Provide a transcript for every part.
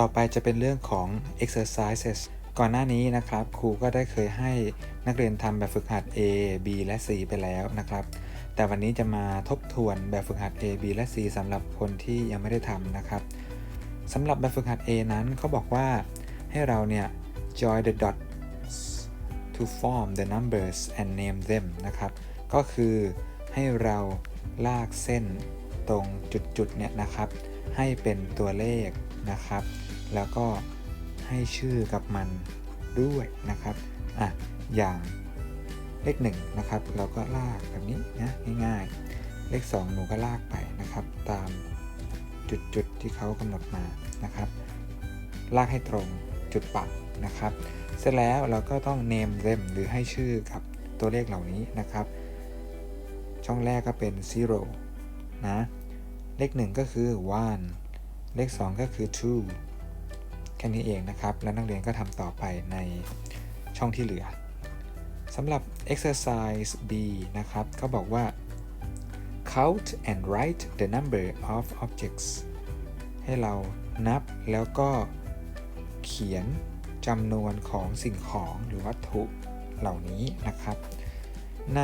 ต่อไปจะเป็นเรื่องของ exercises ก่อนหน้านี้นะครับครูก็ได้เคยให้นักเรียนทำแบบฝึกหัด A B และ C ไปแล้วนะครับ แต่วันนี้จะมาทบทวนแบบฝึกหัด A B และ C สำหรับคนที่ยังไม่ได้ทำนะครับสำหรับแบบฝึกหัด A นั้นเขาบอกว่าให้เราเนี่ย join the dots to form the numbers and name them นะครับ ก็คือให้เราลากเส้นตรงจุดๆเนี่ยนะครับ ให้เป็นตัวเลขนะครับ แล้วก็ให้ชื่อกับมันด้วยนะครับอะอย่างเลข1นะครับเราก็ลากแบบนี้นะง่ายๆ เลข 2 หนูก็ลากไปนะครับ ตามจุดๆที่เขากำหนดมานะครับ ลากให้ตรงจุดปักนะครับ เสร็จแล้วเราก็ต้อง name them หรือให้ชื่อกับตัวเลขเหล่านี้นะครับ ช่องแรกก็เป็น zero นะ เลข 1 ก็คือ one เลข 2 ก็คือ two ค่นี้เองนะครับ แล้วนักเรียนก็ทำต่อไปในช่องที่เหลือสำหรับ exercise B นะครับเขาบอกว่า count and write the number of objects ให้เรานับแล้วก็เขียนจำนวนของสิ่งของหรือวัตถุเหล่านี้นะครับ ใน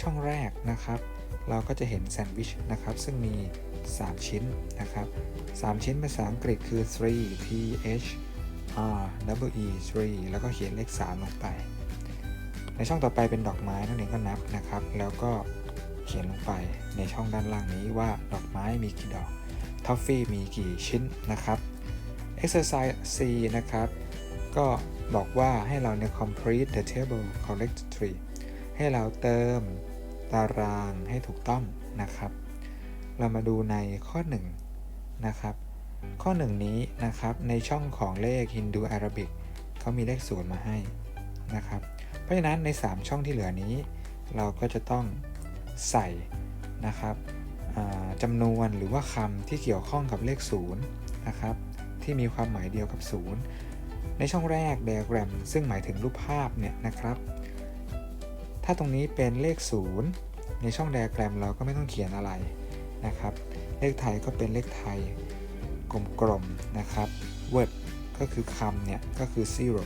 ช่องแรกนะครับ เราก็จะเห็นแซนด์วิชนะครับ ซึ่งมี 3 ชิ้นนะครับ 3 ชิ้นภาษาอังกฤษคือ three t h r w e three แล้วก็เขียนเลข 3 ลงไป ในช่องต่อไปเป็นดอกไม้นั่นเองก็นับนะครับ แล้วก็เขียนลงไปในช่องด้านล่างนี้ว่าดอกไม้มีกี่ดอกทอฟฟี่มีกี่ชิ้นนะครับ exercise C นะครับ ก็บอกว่าให้เราเนี่ย complete the table collectively ให้เราเติม ตารางให้ถูกต้องนะครับ เรามาดูในข้อ1นะครับข้อ 1 นี้นะครับในช่องของเลข Hindu Arabic เขามีเลขศูนย์มาให้นะครับเพราะฉะนั้นใน 3 ช่องที่เหลือนี้ เราก็จะต้องใส่นะครับจำนวนหรือว่าคำที่เกี่ยวข้องกับเลข0นะครับที่มีความหมายเดียวกับ0ในช่องแรก diagram ซึ่งหมายถึงรูปภาพเนี่ยนะครับ ถ้าตรงนี้เป็นเลข0 ในช่อง diagram เราก็ไม่ต้องเขียนอะไรนะครับ เลขไทยก็เป็นเลขไทยกลมๆนะครับ word ก็คือคำเนี่ย ก็คือ zero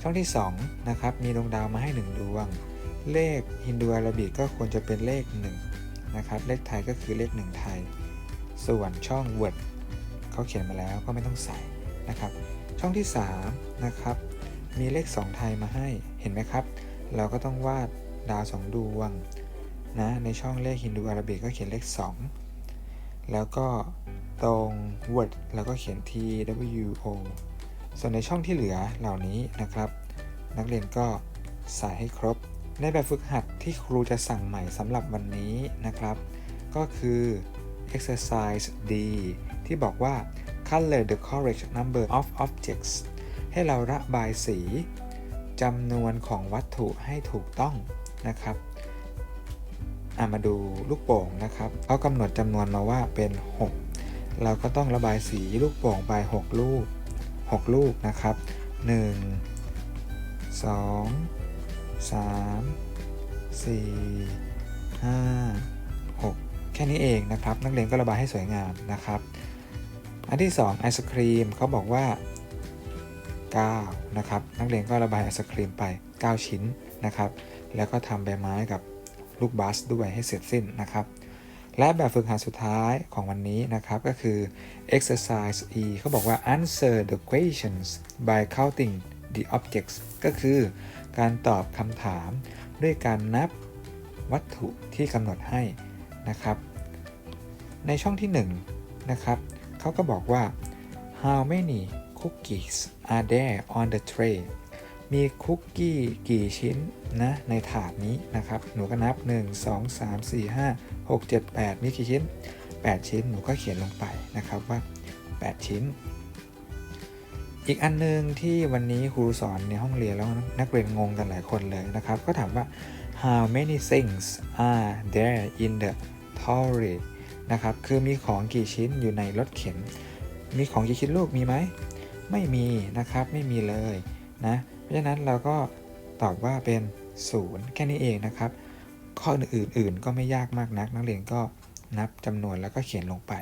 ช่องที่2นะครับ มีดวงดาวมาให้ 1 ดวง เลขฮินดูอาราบิกก็ควรจะเป็นเลข1นะครับ เลขไทยก็คือเลข 1 ไทย ส่วนช่อง word เขาเขียนมาแล้วก็ไม่ต้องใส่นะครับ ช่องที่3นะครับ มีเลข 2 ไทยมาให้ เห็นไหมครับ เราก็ต้องวาด ดาว 2 ดวงนะในช่องเลขฮินดูอาราบิกก็เขียนเลข 2 แล้วก็ตรง word เราก็เขียน t w o ส่วนในช่องที่เหลือเหล่านี้นะครับ นักเรียนก็ใส่ให้ครบ ในแบบฝึกหัดที่ครูจะสั่งใหม่สำหรับวันนี้นะครับ ก็คือ exercise D ที่บอกว่า color the correct number of objects ให้เราระบายสีจำนวนของวัตถุให้ถูกต้อง นะครับามาดูลูกโป่งนะครับเขากำหนดจำนวนมาว่าเป็น 6 เราก็ต้องระบายสีลูกโป่งไป 6 ลูก 6 ลูกนะครับ 1 2 3 4 5 6 แค่นี้เองนะครับ นักเรียนก็ระบายให้สวยงามนะครับ อันที่ 2 ไอศครีมเขาบอกว่า 9 นะครับ นักเรียนก็ระบายไอศครีมไป 9 ชิ้นนะครับ แล้วก็ทำใบไม้กับลูกบาสด้วยให้เสร็จสิ้นนะครับ และแบบฝึกหัดสุดท้ายของวันนี้นะครับก็คือ exercise E เขาบอกว่า answer the questions by counting the objects ก็คือการตอบคำถามด้วยการนับวัตถุที่กำหนดให้นะครับ ในช่องที่1นะครับเขาก็บอกว่า how many cookies are there on the tray มีคุกกี้กี่ชิ้นนะในถาดนี้นะครับ หนูก็นับ 1 2 3 4 5 6 7 8 มีกี่ชิ้น 8 ชิ้น หนูก็เขียนลงไปนะครับว่า 8 ชิ้น อีกอันนึงที่วันนี้ครูสอนในห้องเรียนแล้วนักเรียนงงกันหลายคนเลยนะครับ ก็ถามว่า how many things are there in the trolley นะครับ คือมีของกี่ชิ้นอยู่ในรถเข็น มีของกี่ชิ้นลูกมีไหม ไม่มีนะครับ ไม่มีเลยนะะฉะนั้นเราก็ตอบว่าเป็น 0 แค่นี้เองนะครับ ข้ออื่นๆก็ไม่ยากมากนัก นักเรียนก็นับจำนวนแล้วก็เขียนลงไป